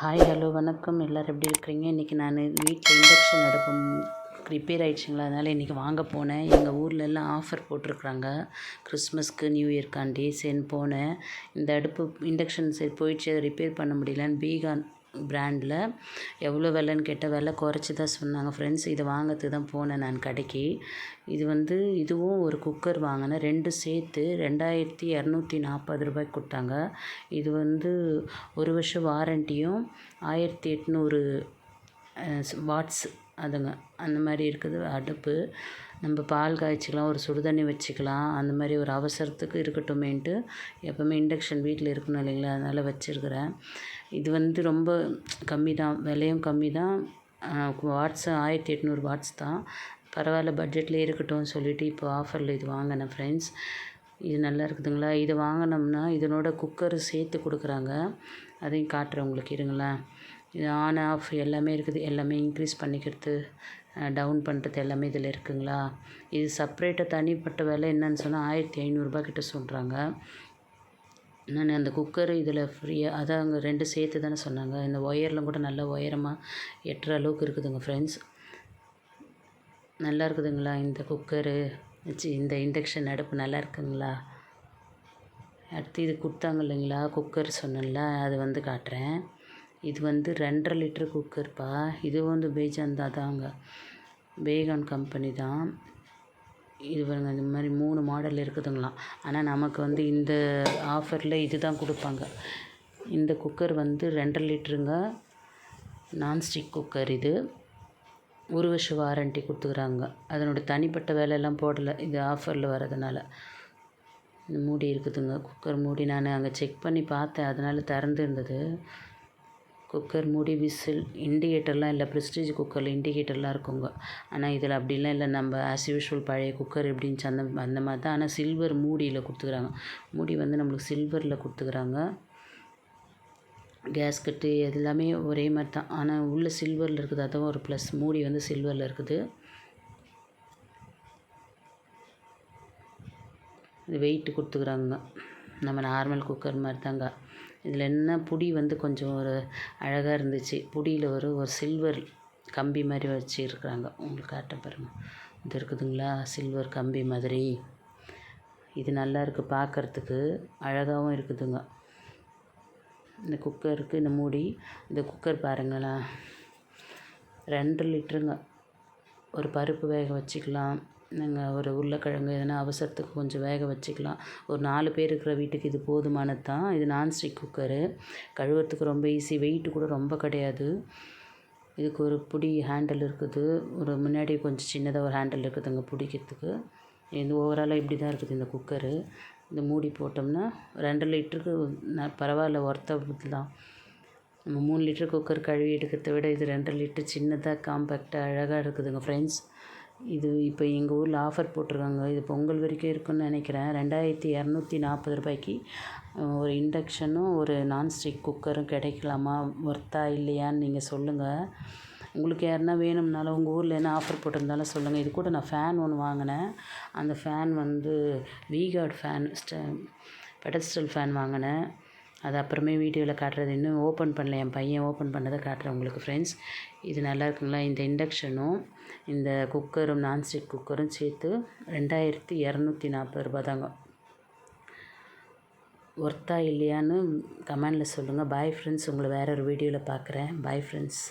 Hi hello வணக்கம். எல்லோரும் எப்படி இருக்கிறீங்க? இன்றைக்கி நான் வீட்டில் இண்டக்ஷன் அடுப்பு ரிப்பேர் ஆகிடுச்சிங்களா அதனால் இன்றைக்கி வாங்க போனேன். எங்கள் ஊரில் எல்லாம் ஆஃபர் போட்டிருக்குறாங்க. கிறிஸ்மஸ்க்கு நியூ இயர்க்காண்டி சரி போனேன். இந்த அடுப்பு இண்டக்ஷன் சரி போயிடுச்சு. அதை ரிப்பேர் பண்ண முடியலன்னு பீகான் பிராண்டில் எவ்வளோ விலைன்னு கேட்டால் விலை குறைச்சி தான் சொன்னாங்க. ஃப்ரெண்ட்ஸ் இதை வாங்கிறதுக்கு தான் போனேன் நான் கடைக்கு. இது வந்து இதுவும் ஒரு குக்கர் வாங்கினேன். ரெண்டு சேர்த்து ரெண்டாயிரத்தி இரநூத்தி நாற்பது ரூபாய்க்கு கொடுத்தாங்க. இது வந்து ஒரு வருஷம் வாரண்ட்டியும் ஆயிரத்தி எட்நூறு வாட்ஸ் அதுங்க அந்த மாதிரி இருக்குது. அடுப்பு நம்ம பால் காய்ச்சிக்கலாம் ஒரு சுடு தண்ணி வச்சுக்கலாம். அந்த மாதிரி ஒரு அவசரத்துக்கு இருக்கட்டுமேன்ட்டு எப்போவுமே இண்டக்ஷன் வீட்டில் இருக்கணும் இல்லைங்களா? அதனால் வச்சுருக்குறேன். இது வந்து ரொம்ப கம்மி தான் விலையும் கம்மி தான் வாட்ஸ் ஆயிரத்தி எட்நூறு வாட்ஸ் தான். பரவாயில்ல பட்ஜெட்லேயே இருக்கட்டும் சொல்லிவிட்டு இப்போ ஆஃபரில் இது வாங்கினேன் ஃப்ரெண்ட்ஸ் இது நல்லா இருக்குதுங்களா? இதை வாங்கினோம்னா இதனோட குக்கர் சேர்த்து கொடுக்குறாங்க. அதையும் காட்டுறேன் உங்களுக்கு இருங்களேன். இது ஆன் ஆஃப் எல்லாமே இருக்குது. எல்லாமே இன்க்ரீஸ் பண்ணிக்கிறது டவுன் பண்ணுறது எல்லாமே இதில் இருக்குங்களா? இது செப்ரேட்டாக தனிப்பட்ட விலை என்னன்னு சொன்னால் ஆயிரத்தி ஐநூறுரூபா கிட்ட சொல்கிறாங்க நான் அந்த குக்கர் இதில் ஃப்ரீயாக அதான் அங்கே ரெண்டு சேர்த்து தானே சொன்னாங்க. இந்த ஒயர்லாம் கூட நல்லா உயரமாக எட்டுற அளவுக்கு இருக்குதுங்க ஃப்ரெண்ட்ஸ் நல்லா இருக்குதுங்களா இந்த குக்கரு வச்சு இந்த இண்டக்ஷன் அடுப்பு நல்லா இருக்குங்களா? அடுத்து இது கொடுத்தாங்க இல்லைங்களா? குக்கர் சொன்னேன்ல அது வந்து காட்டுறேன். இது வந்து ரெண்டரை லிட்ரு குக்கர்ப்பா. இது வந்து பேஜான் தாங்க பேகான் கம்பெனி தான். இது பாருங்க இந்த மாதிரி மூணு மாடல் இருக்குதுங்களாம் ஆனால் நமக்கு வந்து இந்த ஆஃபரில் இது தான் கொடுப்பாங்க. இந்த குக்கர் வந்து ரெண்டரை லிட்டருங்க. நான்ஸ்டிக் குக்கர் இது. ஒரு வருஷம் வாரண்ட்டி கொடுத்துக்குறாங்க. அதனோட தனிப்பட்ட வேலையெல்லாம் போடலை இது ஆஃபரில் வரதுனால இந்த மூடி இருக்குதுங்க. குக்கர் மூடி நான் அங்கே செக் பண்ணி பார்த்தேன். அதனால் திறந்து இருந்தது குக்கர் மூடி விசில் இண்டிகேட்டர்லாம் இல்லை ப்ரெஸ்டீஜ் குக்கரில் இண்டிகேட்டர்லாம் இருக்குங்க. ஆனால் இதில் அப்படிலாம் இல்லை. நம்ம ஆஸ் யூஷுவல் பழைய குக்கர் எப்படின்னு அந்த அந்த மாதிரி தான். ஆனால் சில்வர் மூடியில் கொடுத்துக்குறாங்க. மூடி வந்து நம்மளுக்கு சில்வரில் கொடுத்துக்குறாங்க. கேஸ் கட்டு எல்லாமே ஒரே மாதிரி தான். ஆனால் உள்ள சில்வரில் இருக்குது. அதுவும் ஒரு ப்ளஸ் மூடி வந்து சில்வரில் இருக்குது. வெயிட்டு கொடுத்துக்குறாங்க. நம்ம நார்மல் குக்கர் மாதிரி தாங்க. இதில் என்ன புடி வந்து கொஞ்சம் ஒரு அழகாக இருந்துச்சு. புடியில் ஒரு ஒரு சில்வர் கம்பி மாதிரி வச்சுருக்குறாங்க. உங்களுக்கு காட்ட பாருங்கள் இது இருக்குதுங்களா? சில்வர் கம்பி மாதிரி. இது நல்லா இருக்குது பார்க்குறதுக்கு அழகாகவும் இருக்குதுங்க. இந்த குக்கருக்கு இந்த மூடி இந்த குக்கர் பாருங்களேன். ரெண்டு லிட்டருங்க. ஒரு பருப்பு வேக வச்சுக்கலாம். நீங்கள் ஒரு உருளைக்கிழங்கு எதனா அவசரத்துக்கு கொஞ்சம் வேக வச்சுக்கலாம். ஒரு நாலு பேர் இருக்கிற வீட்டுக்கு இது போதுமானது தான் இது நான்ஸ்டிக் குக்கரு கழுவுறதுக்கு ரொம்ப ஈஸி வெயிட்டு கூட ரொம்ப கிடையாது. இதுக்கு ஒரு பிடி ஹேண்டில் இருக்குது. ஒரு முன்னாடி கொஞ்சம் சின்னதாக ஒரு ஹேண்டில் இருக்குதுங்க பிடிக்கிறதுக்கு. இது ஓவராலாக இப்படி தான் இருக்குது இந்த குக்கரு இந்த மூடி போட்டோம்னா ரெண்டு லிட்டருக்கு பரவாயில்ல ஒர்த்தபிள் தான் நம்ம மூணு லிட்டர் குக்கர் கழுவி எடுக்கிறத விட இது ரெண்டு லிட்டர் சின்னதாக காம்பேக்டாக அழகாக இருக்குதுங்க ஃப்ரெண்ட்ஸ் இது இப்போ எங்கள் ஊரில் ஆஃபர் போட்டிருக்காங்க. இது பொங்கல் வரைக்கும் இருக்குன்னு நினைக்கிறேன். ரெண்டாயிரத்தி இரநூத்தி நாற்பது ரூபாய்க்கு ஒரு இண்டக்ஷனும் ஒரு நான்ஸ்டிக் குக்கரும் கிடைக்கலாமா? ஒர்த்தா இல்லையான்னு நீங்கள் சொல்லுங்கள் உங்களுக்கு யாருன்னா வேணும்னாலும் உங்கள் ஊரில் என்ன ஆஃபர் போட்டிருந்தாலும் சொல்லுங்கள் இது கூட நான் ஃபேன் ஒன்று வாங்கினேன். அந்த ஃபேன் வந்து வீகார்டு ஃபேன் ஸ்ட பெடஸ்டல் ஃபேன் வாங்கினேன். அது அப்புறமே வீடியோவில் காட்டுறது இன்னும் ஓப்பன் பண்ணல. என் பையன் ஓப்பன் பண்ணதை காட்டுறேன் உங்களுக்கு ஃப்ரெண்ட்ஸ் இது நல்லா இருக்குங்களா? இந்த இண்டக்ஷனும் இந்த குக்கரும் நான்ஸ்டிக் குக்கரும் சேர்த்து ரெண்டாயிரத்தி இரநூத்தி நாற்பது ரூபா தாங்க ஒர்த்தா இல்லையான்னு கமெண்டில் சொல்லுங்கள் பாய் ஃப்ரெண்ட்ஸ் உங்களை வேறு ஒரு வீடியோவில் பார்க்குறேன் பாய் ஃப்ரெண்ட்ஸ்